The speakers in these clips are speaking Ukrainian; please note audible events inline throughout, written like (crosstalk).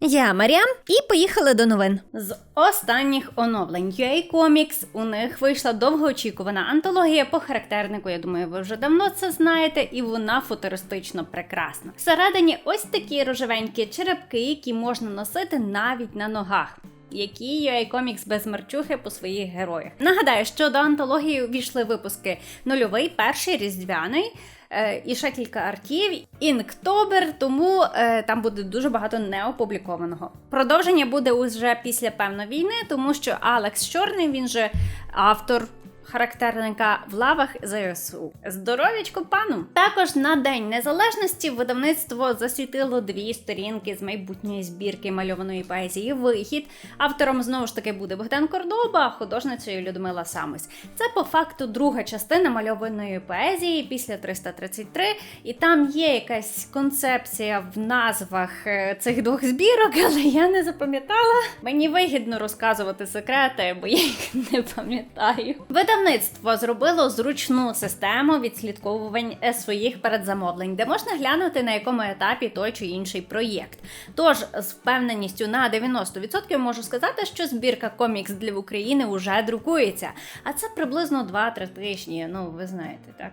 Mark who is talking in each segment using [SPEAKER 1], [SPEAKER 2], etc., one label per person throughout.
[SPEAKER 1] Я Маріам і поїхали до новин.
[SPEAKER 2] З останніх оновлень UA Comics у них вийшла довгоочікувана антологія по характернику. Я думаю, ви вже давно це знаєте, і вона футуристично прекрасна. Всередині ось такі рожевенькі черепки, які можна носити навіть на ногах. Які UA Comics без мерчухи по своїх героях. Нагадаю, що до антології увійшли випуски нульовий, перший різдвяний. Е, І ще кілька артів, інктобер, тому е, там буде дуже багато неопублікованого. Продовження буде уже після певної війни, тому що Алекс Чорний, він же автор характерника в лавах ЗСУ. Здоров'ячко пану! Також на День Незалежності видавництво засвітило дві сторінки з майбутньої збірки мальованої поезії Вихід. Автором знову ж таки буде Богдан Кордоба, художницею Людмила Самось. Це по факту друга частина мальованої поезії після 333, і там є якась концепція в назвах е, цих двох збірок, (laughs) але я не запам'ятала. Мені вигідно розказувати секрети, бо я їх (laughs) не пам'ятаю. Видавництво зробило зручну систему відслідковувань е, своїх передзамовлень, де можна глянути на якому етапі той чи інший проєкт. Тож з впевненістю на 90% можу сказати, що збірка комікс для України вже друкується. А це приблизно 2-3 тижні. Ну ви знаєте, так.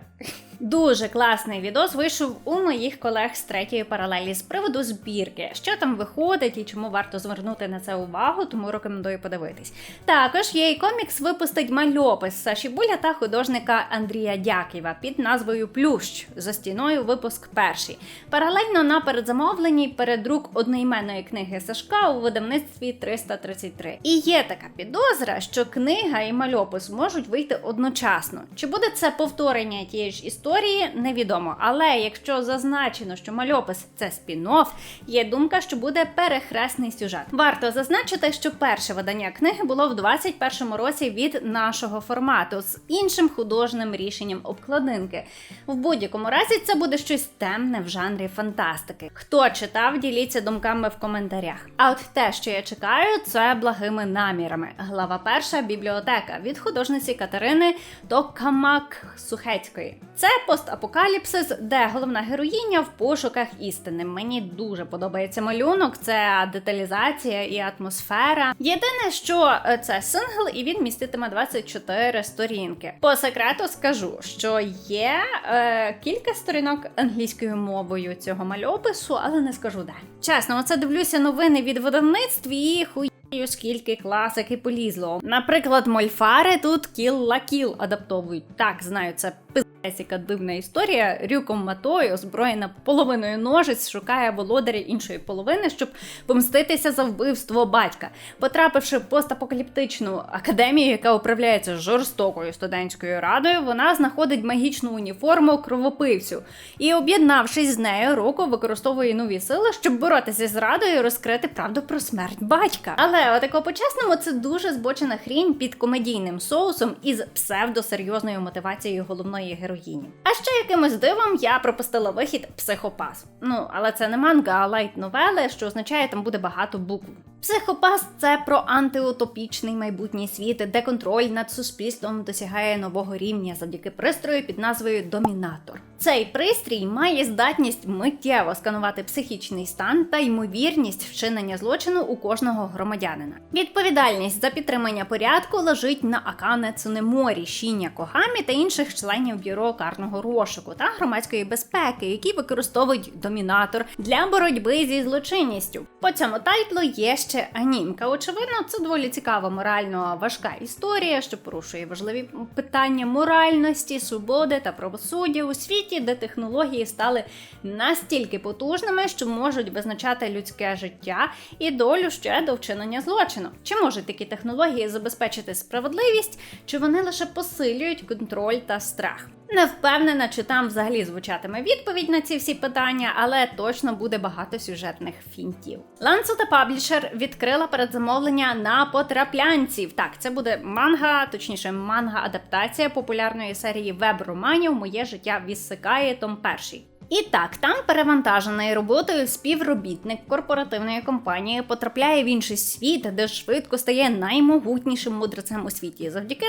[SPEAKER 2] Дуже класний відос вийшов у моїх колег з третьої паралелі з приводу збірки, що там виходить і чому варто звернути на це увагу, тому рекомендую подивитись. Також її комікс випустить мальопис Саші Буля та художника Андрія Дяківа під назвою Плющ за стіною. Випуск перший. Паралельно на передзамовленні передрук одноіменної книги Сашка у видавництві 333. І є така підозра, що книга і мальопис можуть вийти одночасно. Чи буде це повторення тієї ж історії, невідомо. Але якщо зазначено, що мальопис це спін-офф, є думка, що буде перехресний сюжет. Варто зазначити, що перше видання книги було в 21-му році від нашого формату з іншим художнім рішенням обкладинки. В будь-якому разі це буде щось темне в жанрі фантастики. Хто читав, діліться думками в коментарях. А от те, що я чекаю, це благими намірами. Глава перша бібліотека від художниці Катерини Токамак Сухецької. Це постапокаліпсис, де головна героїня в пошуках істини. Мені дуже подобається малюнок, це деталізація і атмосфера. Єдине, що е, це сингл, і він міститиме 24 сторінки. По секрету скажу, що є е, кілька сторінок англійською мовою цього мальопису, але не скажу де. Чесно, оце дивлюся новини від видавництв і хуй. Скільки класики полізло. Наприклад, мольфари тут кіл ла кіл адаптовують. Так, знаю, це пиздець, яка дивна історія. Рюком Матою, озброєна половиною ножиць, шукає володаря іншої половини, щоб помститися за вбивство батька. Потрапивши в постапокаліптичну академію, яка управляється жорстокою студентською радою, вона знаходить магічну уніформу кровопивцю і, об'єднавшись з нею, Роко використовує нові сили, щоб боротися з радою і розкрити правду про смерть батька. Але отако по-чесному це дуже збочена хрінь під комедійним соусом із псевдосерйозною мотивацією головної героїні. А ще якимось дивом я пропустила вихід психопас. Ну, але це не манга, а лайт новели, що означає, там буде багато букв. Психопас це про антиутопічний майбутній світ, де контроль над суспільством досягає нового рівня завдяки пристрою під назвою Домінатор. Цей пристрій має здатність миттєво сканувати психічний стан та ймовірність вчинення злочину у кожного громадянина. Відповідальність за підтримання порядку лежить на Акане Цунеморі, Шіня Когамі та інших членів бюро карного розшуку та громадської безпеки, які використовують домінатор для боротьби зі злочинністю. По цьому тайтлу є ще анімка. Очевидно, це доволі цікава морально важка історія, що порушує важливі питання моральності, свободи та правосуддя у світі, де технології стали настільки потужними, що можуть визначати людське життя і долю ще до вчинення злочину. Чи можуть такі технології забезпечити справедливість, чи вони лише посилюють контроль та страх? Не впевнена, чи там взагалі звучатиме відповідь на ці всі питання, але точно буде багато сюжетних фінтів. Ланцута Паблішер відкрила передзамовлення на потраплянців. Так, це буде манга, точніше, манга-адаптація популярної серії веб-романів Моє життя відсикає Том перший. І так, там перевантажений роботою співробітник корпоративної компанії потрапляє в інший світ, де швидко стає наймогутнішим мудрецем у світі завдяки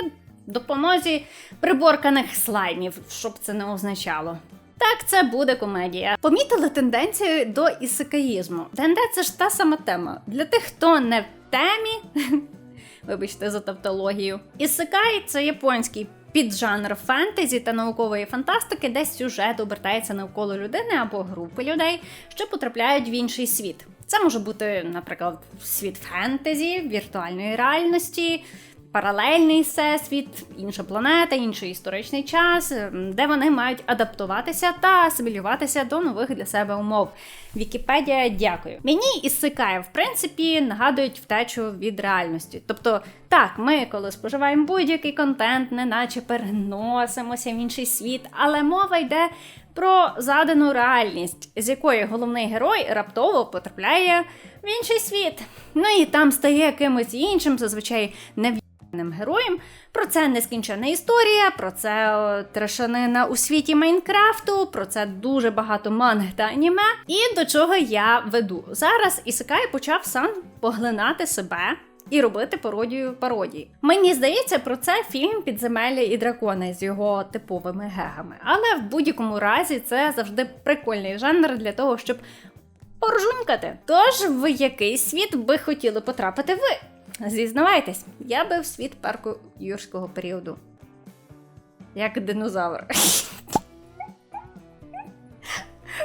[SPEAKER 2] допомозі приборканих слаймів, щоб це не означало. Так, це буде комедія. Помітили тенденцію до ісикаїзму. ДНД це ж та сама тема. Для тих, хто не в темі, (laughs) вибачте за тавтологію. Ісикай це японський піджанр фентезі та наукової фантастики, де сюжет обертається навколо людини або групи людей, що потрапляють в інший світ. Це може бути, наприклад, світ фентезі, віртуальної реальності, паралельний всесвіт, інша планета, інший історичний час, де вони мають адаптуватися та асимілюватися до нових для себе умов. Вікіпедія, дякую. Мені ісикає, в принципі, нагадують втечу від реальності. Тобто, так, ми, коли споживаємо будь-який контент, неначе переносимося в інший світ, але мова йде про задану реальність, з якої головний герой раптово потрапляє в інший світ. Ну і там стає кимось іншим, зазвичай нев'єбаним героєм. Про це нескінчена історія, про це трешанина у світі Майнкрафту, про це дуже багато манг та аніме. І до чого я веду. Зараз Ісикай почав сам поглинати себе. І робити пародію пародії. Мені здається, про це фільм Підземелля і дракони з його типовими гегами. Але в будь-якому разі це завжди прикольний жанр для того, щоб поржунькати. Тож в який світ би хотіли потрапити ви? Зізнавайтесь, я би в світ парку юрського періоду. Як динозавр. (laughs)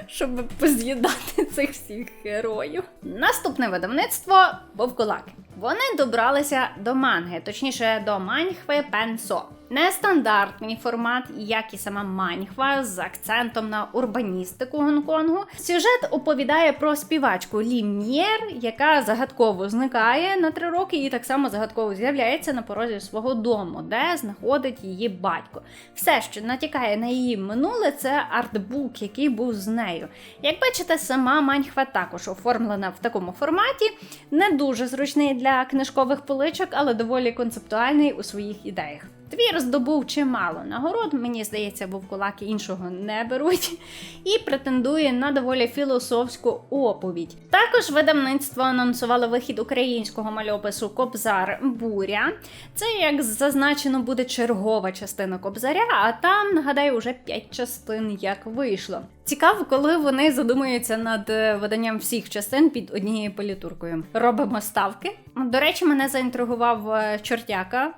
[SPEAKER 2] Щоб поз'їдати цих всіх героїв. Наступне видавництво Вовкулаки. Вони добралися до манги, точніше до маньхви Пенсо. Нестандартний формат, як і сама маньхва, з акцентом на урбаністику Гонконгу. Сюжет оповідає про співачку Лі М'єр, яка загадково зникає на три роки і так само загадково з'являється на порозі свого дому, де знаходить її батько. Все, що натякає на її минуле, це артбук, який був з нею. Як бачите, сама маньхва також оформлена в такому форматі, не дуже зручний для книжкових поличок, але доволі концептуальний у своїх ідеях. Твір здобув чимало нагород, мені здається, вовкулаки іншого не беруть, і претендує на доволі філософську оповідь. Також видавництво анонсувало вихід українського мальопису Кобзар Буря. Це, як зазначено, буде чергова частина Кобзаря, а там, нагадаю, уже 5 частин як вийшло. Цікаво, коли вони задумуються над е, виданням всіх частин під однією політуркою. Робимо ставки. До речі, мене заінтригував е, чортяка.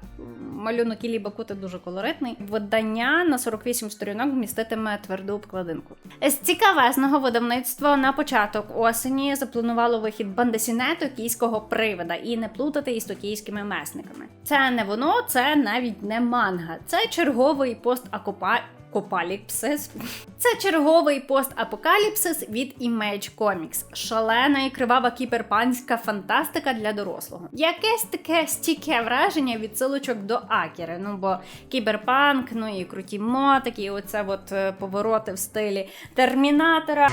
[SPEAKER 2] Малюнок Іллі Бакути дуже колоритний. Видання на 48 сторінок вміститиме тверду обкладинку. З цікавезного видавництва на початок осені запланувало вихід бандесіне токійського привида і не плутати із токійськими месниками. Це не воно, це навіть не манга. Це черговий постакопа. Копаліпсис. Це черговий постапокаліпсис від Image Comics. Шалена і кривава кіберпанська фантастика для дорослого. Якесь таке стійке враження від силочок до Акіри. Ну бо кіберпанк, ну і круті мотики, і оце от е, повороти в стилі Термінатора.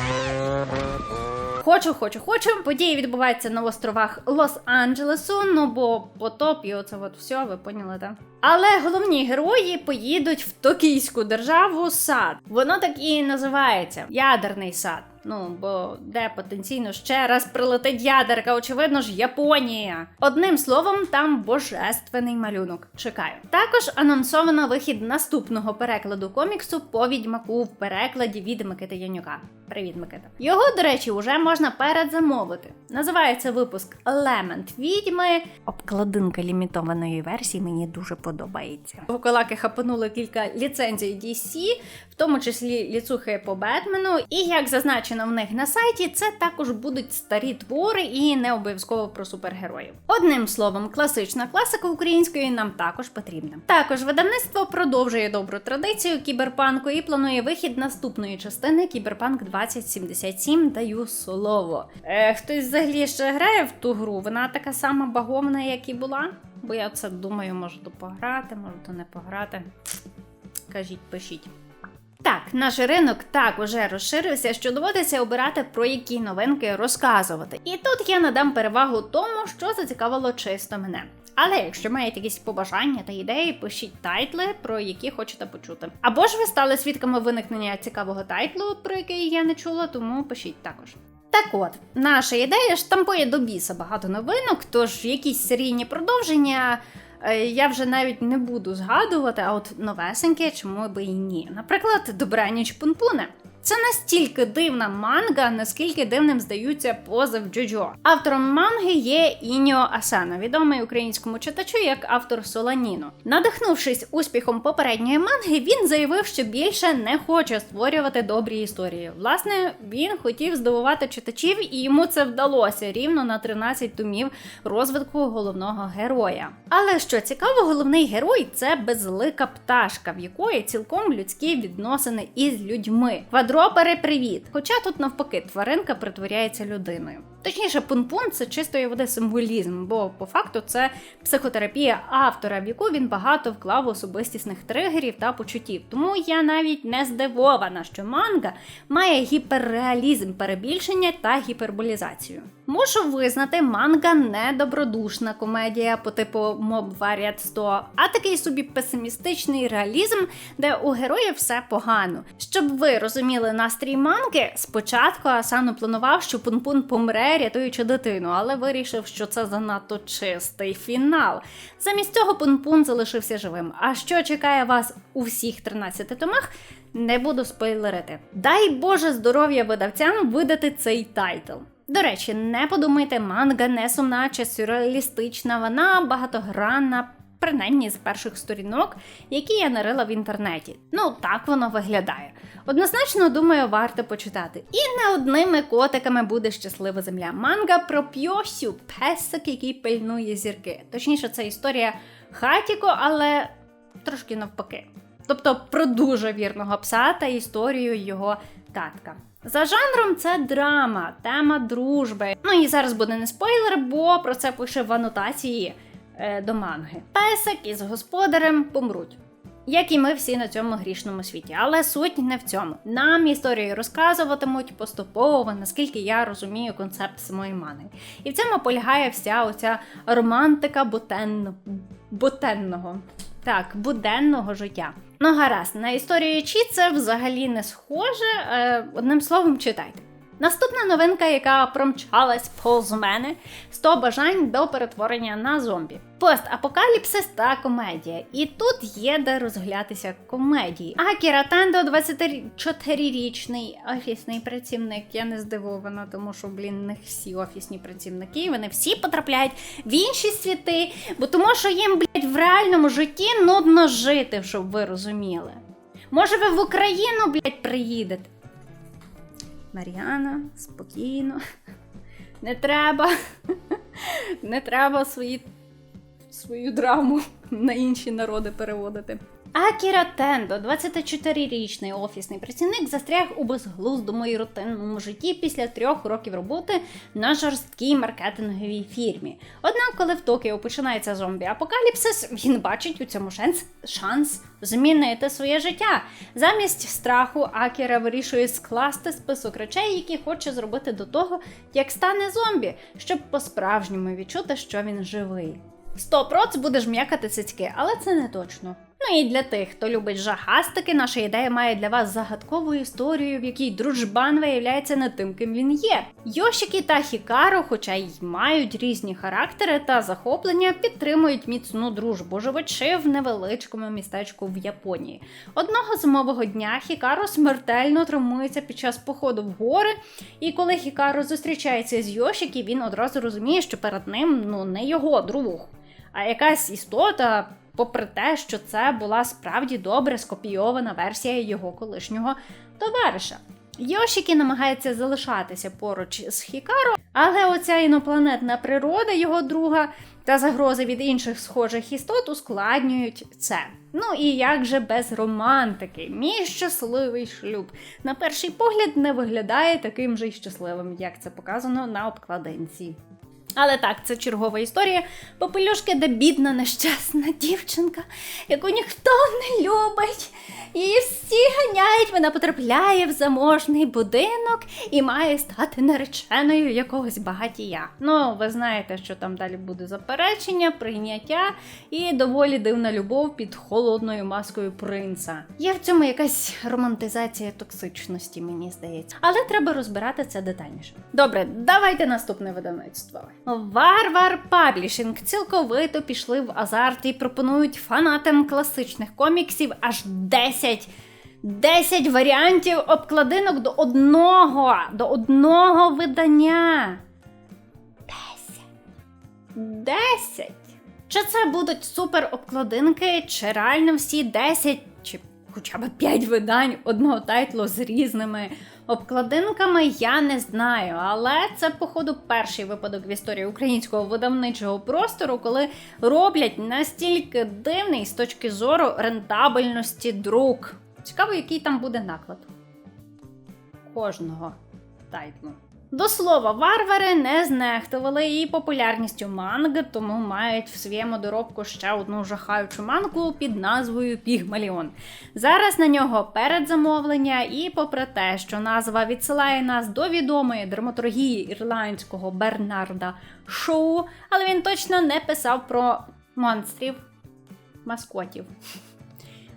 [SPEAKER 2] Хочу, хочу, хочу. Події відбуваються на островах Лос-Анджелесу, ну бо потоп і оце от все, ви поняли, так? Але головні герої поїдуть в токійську державу сад. Воно так і називається ядерний сад. Ну, бо де потенційно ще раз прилетить ядерка, очевидно ж, Японія. Одним словом, там божественний малюнок. Чекаю. Також анонсовано вихід наступного перекладу коміксу по відьмаку в перекладі від Микити Янюка. Привіт, Микита. Його, до речі, вже можна передзамовити. Називається випуск Елемент відьми. Обкладинка лімітованої версії мені дуже подобається. Вокалаки хапанули кілька ліцензій DC, в тому числі ліцухи по Бетмену. І як зазначено в них на сайті, це також будуть старі твори і не обов'язково про супергероїв. Одним словом, класична класика української нам також потрібна. Також видавництво продовжує добру традицію кіберпанку і планує вихід наступної частини Кіберпанк 2077 даю слово. Е, хтось взагалі ще грає в ту гру? Вона така сама баговна, як і була. Бо я це думаю, можу пограти, можу не пограти. Кажіть, пишіть. Так, наш ринок так уже розширився, що доводиться обирати про які новинки розказувати. І тут я надам перевагу тому, що зацікавило чисто мене. Але якщо маєте якісь побажання та ідеї, пишіть тайтли, про які хочете почути. Або ж ви стали свідками виникнення цікавого тайтлу, про який я не чула, тому пишіть також. Так от, наша ідея штампує до біса багато новинок, тож якісь серійні продовження я вже навіть не буду згадувати, а от новесеньке, чому би і ні. Наприклад, Добраніч Пунпуне. Це настільки дивна манга, наскільки дивним здаються пози в Джоджо. Автором манги є Ініо Асано, відомий українському читачу як автор Соланіно. Надихнувшись успіхом попередньої манги, він заявив, що більше не хоче створювати добрі історії. Власне, він хотів здивувати читачів, і йому це вдалося рівно на 13 томів розвитку головного героя. Але що цікаво, головний герой це безлика пташка, в якої цілком людські відносини із людьми. Квадропери, привіт! Хоча тут навпаки тваринка притворяється людиною. Точніше, пун-пун це чистої води символізм, бо по факту це психотерапія автора, в яку він багато вклав особистісних тригерів та почуттів. Тому я навіть не здивована, що манга має гіперреалізм, перебільшення та гіперболізацію. Мушу визнати, манга не добродушна комедія по типу Mob Variant 100, а такий собі песимістичний реалізм, де у героїв все погано. Щоб ви розуміли настрій манги, спочатку Асану планував, що Пунпун помре, рятуючи дитину, але вирішив, що це занадто чистий фінал. Замість цього Пунпун залишився живим. А що чекає вас у всіх 13 томах? Не буду спойлерити. Дай Боже здоров'я видавцям видати цей тайтл. До речі, не подумайте, манга не сумна чи сюрреалістична, вона багатогранна, принаймні з перших сторінок, які я нарила в інтернеті. Ну, так воно виглядає. Однозначно, думаю, варто почитати. І не одними котиками буде щаслива земля. Манга про Пьосю, песик, який пильнує зірки. Точніше, це історія Хатіко, але трошки навпаки. Тобто про дуже вірного пса та історію його татка. За жанром це драма, тема дружби. Ну і зараз буде не спойлер, бо про це пише в анотації до манги. Песик із господарем помруть. Як і ми всі на цьому грішному світі, але суть не в цьому. Нам історії розказуватимуть поступово, наскільки я розумію концепт самої мани. І в цьому полягає вся оця романтика ботен... ботенного. Так, буденного життя. Ну, гаразд, на історію Чі це взагалі не схоже. Е, одним словом, читайте. Наступна новинка, яка промчалась повз мене: 100 бажань до перетворення на зомбі. Постапокаліпсис та комедія. І тут є де розглятися комедії. Акіра Тендо, 24-річний офісний працівник. Я не здивована, тому що, блін, не всі офісні працівники, вони всі потрапляють в інші світи, бо тому що їм, блядь, в реальному житті нудно жити, щоб ви розуміли. Може, ви в Україну, блядь, приїдете? Мар'яна, спокійно. (laughs) Не треба. (laughs) Не треба свої, свою драму на інші народи переводити. Акіра Тендо, 24-річний офісний працівник, застряг у безглуздому і рутинному житті після трьох років роботи на жорсткій маркетинговій фірмі. Однак, коли в Токіо починається зомбі-апокаліпсис, він бачить у цьому шанс, шанс змінити своє життя. Замість страху Акіра вирішує скласти список речей, які хоче зробити до того, як стане зомбі, щоб по-справжньому відчути, що він живий. 100% будеш м'якати цицьки, але це не точно. Ну і для тих, хто любить жахастики, наша ідея має для вас загадкову історію, в якій дружбан виявляється не тим, ким він є. Йошікі та Хікаро, хоча й мають різні характери та захоплення, підтримують міцну дружбу, живучи в невеличкому містечку в Японії. Одного зимового дня Хікаро смертельно травмується під час походу в гори, і коли Хікаро зустрічається з Йошікі, він одразу розуміє, що перед ним ну не його друг, а якась істота попри те, що це була справді добре скопійована версія його колишнього товариша. Йошікі намагається залишатися поруч з Хікаро, але оця інопланетна природа його друга та загрози від інших схожих істот ускладнюють це. Ну і як же без романтики, мій щасливий шлюб на перший погляд не виглядає таким же й щасливим, як це показано на обкладинці. Але так, це чергова історія попелюшки, де бідна нещасна дівчинка, яку ніхто не любить. Її всі ганяють, вона потрапляє в заможний будинок і має стати нареченою якогось багатія. Ну, ви знаєте, що там далі буде заперечення, прийняття і доволі дивна любов під холодною маскою принца. Є в цьому якась романтизація токсичності, мені здається. Але треба розбирати це детальніше. Добре, давайте наступне видавництво. Варвар Паблішинг цілковито пішли в азарт і пропонують фанатам класичних коміксів аж 10 10 варіантів обкладинок до одного, до одного видання. 10. 10. Чи це будуть супер обкладинки, чи реально всі 10, чи хоча б 5 видань одного тайтлу з різними обкладинками, я не знаю. Але це, походу, перший випадок в історії українського видавничого простору, коли роблять настільки дивний з точки зору рентабельності друк. Цікаво, який там буде наклад кожного тайтлу. До слова, варвари не знехтували її популярністю манги, тому мають в своєму доробку ще одну жахаючу мангу під назвою Пігмаліон. Зараз на нього передзамовлення, і попри те, що назва відсилає нас до відомої драматургії ірландського Бернарда Шоу, але він точно не писав про монстрів, маскотів,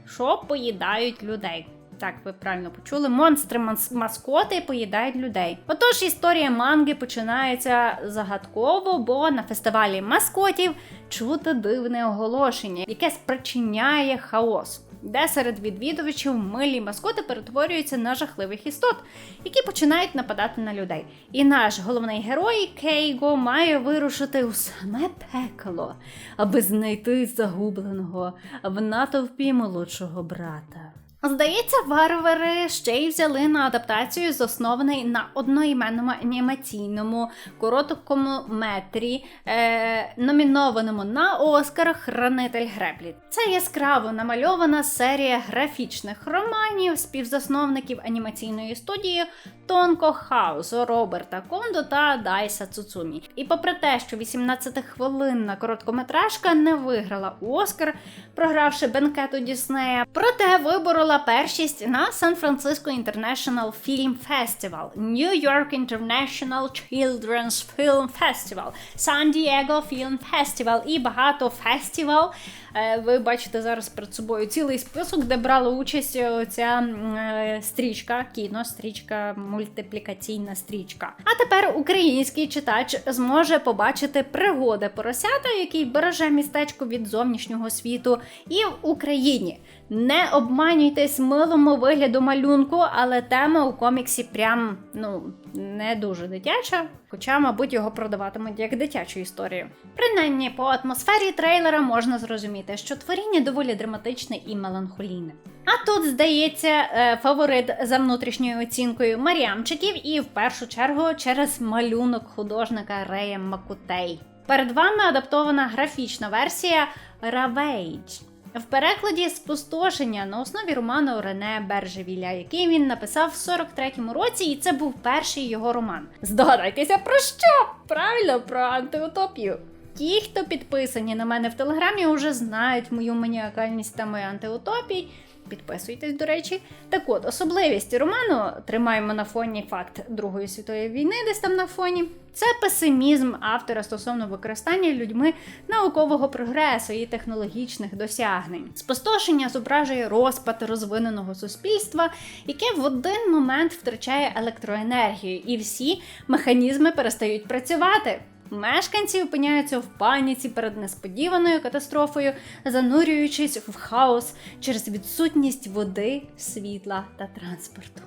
[SPEAKER 2] що поїдають людей. Так, ви правильно почули. Монстри мас- маскоти поїдають людей. Отож, історія манги починається загадково, бо на фестивалі маскотів чути дивне оголошення, яке спричиняє хаос. Де серед відвідувачів милі маскоти перетворюються на жахливих істот, які починають нападати на людей. І наш головний герой Кейго має вирушити у саме пекло, аби знайти загубленого в натовпі молодшого брата. Здається, варвари ще й взяли на адаптацію, заснований на одноіменному анімаційному короткому метрі, е, номінованому на Оскар Хранитель Греблі. Це яскраво намальована серія графічних романів співзасновників анімаційної студії Тонко Хаусу Роберта Кондо та Дайса Цуцумі. І попри те, що 18-хвилинна короткометражка не виграла Оскар, програвши бенкету Діснея, проте виборола першість на Сан-Франциско International Film Festival, New York International Children's Film Festival, San Diego Film Festival і багато фестивал. Е, Ви бачите зараз перед собою цілий список, де брала участь ця м, е, стрічка, кінострічка, мультиплікаційна стрічка. А тепер український читач зможе побачити пригоди поросята, який береже містечко від зовнішнього світу, і в Україні. Не обманюйтесь милому вигляду малюнку, але тема у коміксі прям ну не дуже дитяча, хоча, мабуть, його продаватимуть як дитячу історію. Принаймні, по атмосфері трейлера можна зрозуміти, що творіння доволі драматичне і меланхолійне. А тут, здається, е, фаворит за внутрішньою оцінкою Маріамчиків, і в першу чергу через малюнок художника Рея Макутей. Перед вами адаптована графічна версія Ravage. В перекладі спустошення на основі роману Рене Бержевіля, який він написав в 43-му році, і це був перший його роман. Здогадайтеся про що? Правильно, про антиутопію. Ті, хто підписані на мене в телеграмі, вже знають мою маніакальність та мої антиутопій. Підписуйтесь, до речі. Так от, особливість роману тримаємо на фоні факт Другої світової війни, десь там на фоні. Це песимізм автора стосовно використання людьми наукового прогресу і технологічних досягнень. Спустошення зображує розпад розвиненого суспільства, яке в один момент втрачає електроенергію, і всі механізми перестають працювати. Мешканці опиняються в паніці перед несподіваною катастрофою, занурюючись в хаос через відсутність води, світла та транспорту.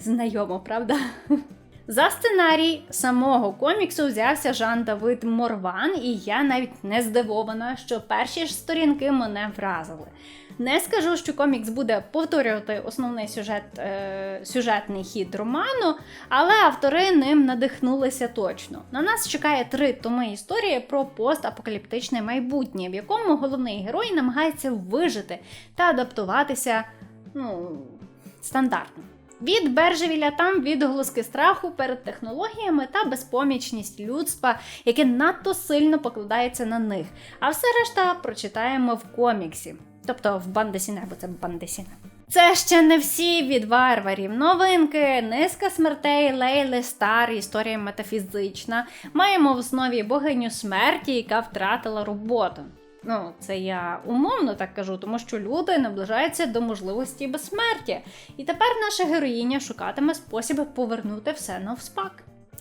[SPEAKER 2] Знайомо, правда? За сценарій самого коміксу взявся Жан Давид Морван, і я навіть не здивована, що перші ж сторінки мене вразили. Не скажу, що комікс буде повторювати основний сюжет, е, сюжетний хід роману, але автори ним надихнулися точно. На нас чекає три томи історії про постапокаліптичне майбутнє, в якому головний герой намагається вижити та адаптуватися ну, стандартно. Від Бержевіля там відголоски страху перед технологіями та безпомічність людства, яке надто сильно покладається на них. А все решта прочитаємо в коміксі, тобто в бандесіне, бо це бандесіне. Це ще не всі від варварів. Новинки, низка смертей, Лейли Стар, історія метафізична. Маємо в основі богиню смерті, яка втратила роботу. Ну, це я умовно так кажу, тому що люди наближаються до можливості безсмертя. І тепер наша героїня шукатиме спосіб повернути все навспак.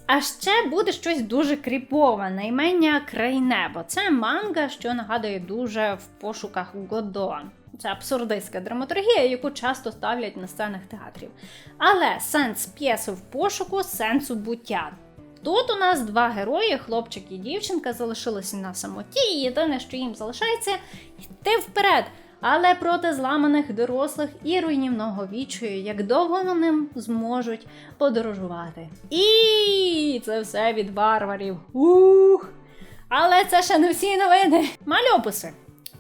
[SPEAKER 2] А ще буде щось дуже кріпове, наймення Крайнебо. Це манга, що нагадує дуже в пошуках Годо. Це абсурдистська драматургія, яку часто ставлять на сценах театрів. Але сенс п'єси в пошуку сенсу буття. Тут у нас два герої, хлопчик і дівчинка, залишилися на самоті, і єдине, що їм залишається, йти вперед. Але проти зламаних дорослих і руйнівного відчаю, як довго вони зможуть подорожувати. І це все від варварів. Ух! Але це ще не всі новини. Мальописи.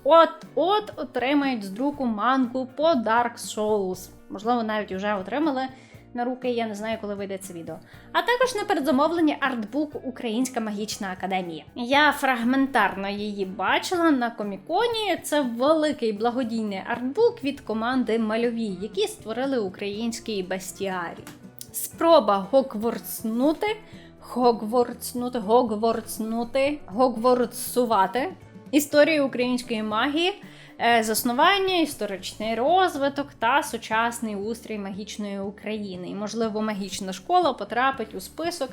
[SPEAKER 2] От от отримають з друку мангу по Dark Souls. Можливо, навіть вже отримали на руки, я не знаю, коли вийде це відео. А також на передзамовлення артбук Українська магічна академія. Я фрагментарно її бачила на коміконі. Це великий благодійний артбук від команди Мальові, які створили український бестіарій. Спроба гокворцнути, гогворцнути, гогворцнути, гогворцувати історію української магії, е, заснування, історичний розвиток та сучасний устрій магічної України. І, можливо, магічна школа потрапить у список.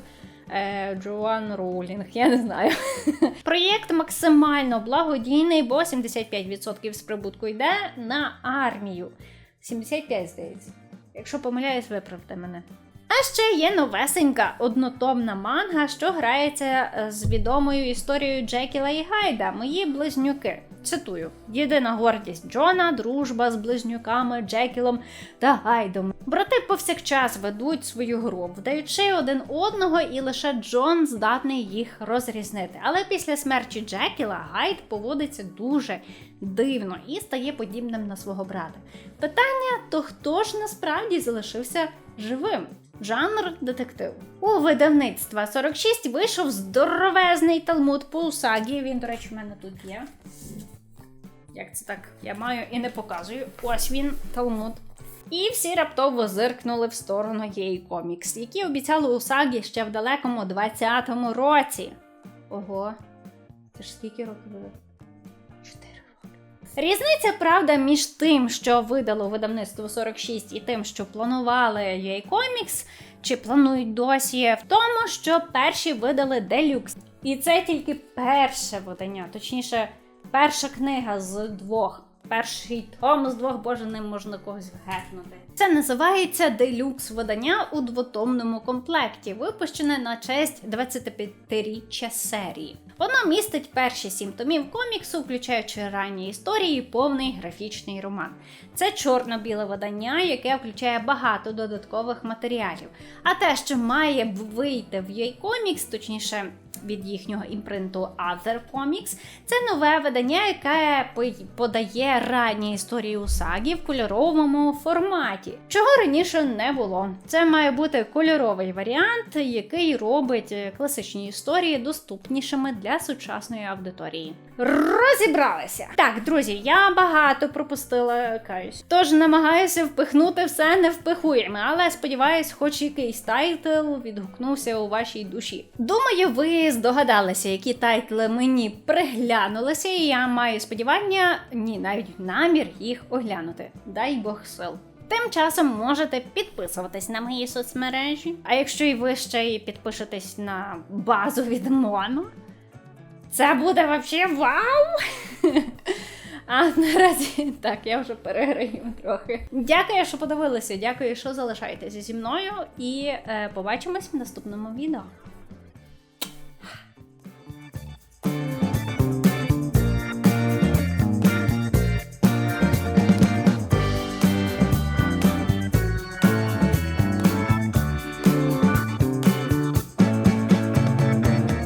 [SPEAKER 2] е, Джоан Роулінг, я не знаю. (laughs) Проєкт максимально благодійний, бо 75% з прибутку йде на армію. 75, здається. Якщо помиляюсь, виправте мене. А ще є новесенька однотомна манга, що грається е, з відомою історією Джекіла і Гайда, мої близнюки. Цитую: єдина гордість Джона, дружба з близнюками Джекілом та Гайдом. Брати повсякчас ведуть свою гру, вдаючи один одного, і лише Джон здатний їх розрізнити. Але після смерті Джекіла Гайд поводиться дуже дивно і стає подібним на свого брата. Питання: то хто ж насправді залишився живим? Жанр детектив. У видавництва 46 вийшов здоровезний талмуд по Усагі. Він, до речі, в мене тут є. Як це так? Я маю і не показую. Ось він, талмуд. І всі раптово зиркнули в сторону її комікс, які обіцяли Усагі ще в далекому 20-му році. Ого, це ж скільки років було? Різниця, правда, між тим, що видало видавництво 46 і тим, що планували UA Comics, чи планують досі, в тому, що перші видали делюкс. І це тільки перше видання, точніше, перша книга з двох. Перший том з двох, боже, ним можна когось вгепнути. Це називається делюкс видання у двотомному комплекті, випущене на честь 25-річчя серії. Воно містить перші сім томів коміксу, включаючи ранні історії, повний графічний роман. Це чорно-біле видання, яке включає багато додаткових матеріалів. А те, що має вийти в UA Comics, точніше від їхнього імпринту Other Comics, це нове видання, яке по- подає ранні історії Усагі в кольоровому форматі, чого раніше не було. Це має бути кольоровий варіант, який робить е, класичні історії доступнішими для сучасної аудиторії. Розібралися. Так, друзі, я багато пропустила каюсь. Тож намагаюся впихнути все невпихуєме, але сподіваюсь, хоч якийсь тайтл відгукнувся у вашій душі. Думаю, ви здогадалися, які тайтли мені приглянулися, і я маю сподівання, ні, навіть намір їх оглянути. Дай Бог сил. Тим часом можете підписуватись на мої соцмережі. А якщо і ви ще й підпишетесь на базу від Моно, це буде вообще вау! А наразі так, я вже переграю трохи. Дякую, що подивилися. Дякую, що залишаєтеся зі мною. І е, побачимось в наступному відео.